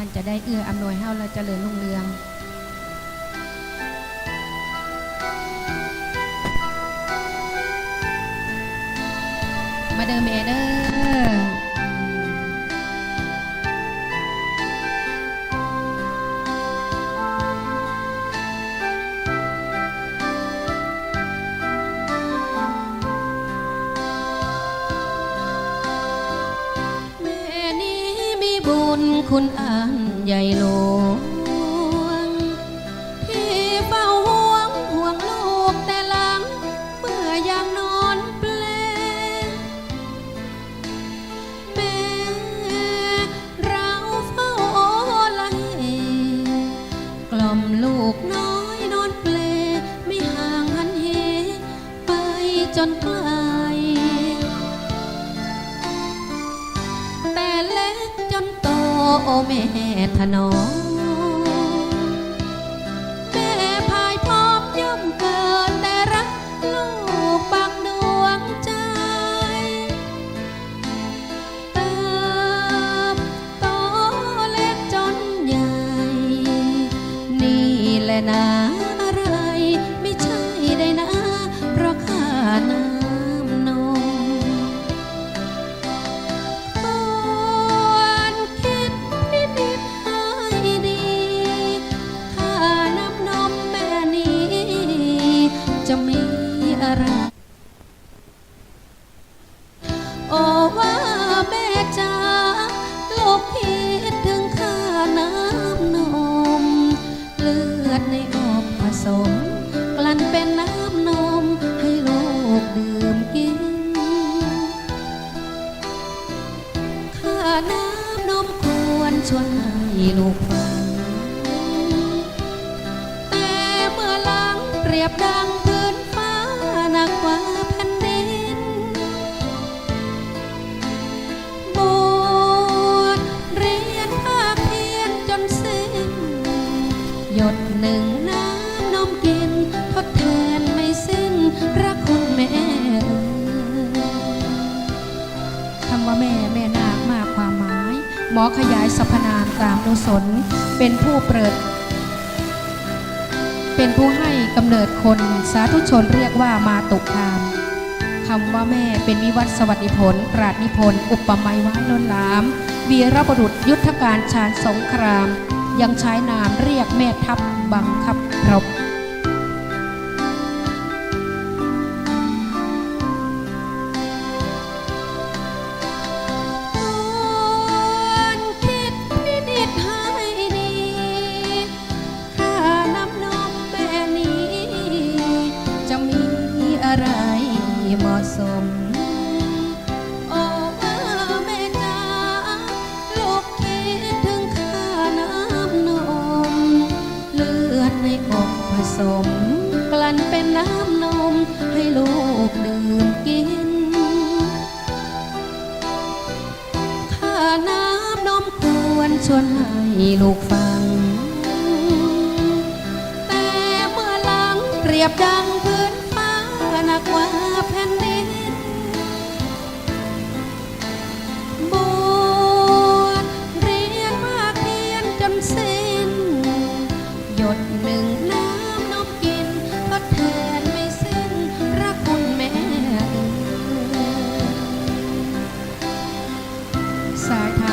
ท่านจะได้เอื้ออำนวยให้เราเจริญรุ่งเรืองมาเดิมเอเดอร์ บุญคุณอันใหญ่หลวง โอแม่ถนอมแม่พายพร้อมย่อมเกินแต่รักลูกบางดวงใจ เติบโตเล็กจนใหญ่ นี่แหละนะอะไรไม่ใช่ได้นะ เพราะข้าน้ำ จะมีอะไร โอ้ว่าแม่จ๋าลูกคิดถึงข้าน้ำนม เลือดในอกผสม กลั่นเป็นน้ำนมให้ลูกดื่มกิน ข้าน้ำนมควรชวนให้ลูกฟังแต่เมื่อลังเปรียบดัง หยดหนึ่งน้ำนมกิน ทดแทนไม่สิ้นพระคุณแม่เอ่ยคำว่าแม่แม่นาคมากความหมาย หมอขยายสรรพนามตามนุสนเป็นผู้เปิด เป็นผู้ให้กำเนิดคนสาธุชนเรียกว่ามาตุคามคำว่าแม่เป็นวิวัฒน์สวัสดิผลปราดนิพนธ์อุปมาไว้ล้นลาม วีรบุรุษยุทธการชาญสงคราม ยังใช้นามเรียกแม่ทัพบังคับรบ สม กลั่นเป็นน้ำนมให้ลูกดื่มกินข้าน้ำนมควรชวนให้ลูกฟัง แต่เมื่อหลังเปรียบดังพื้าหนักวัน side.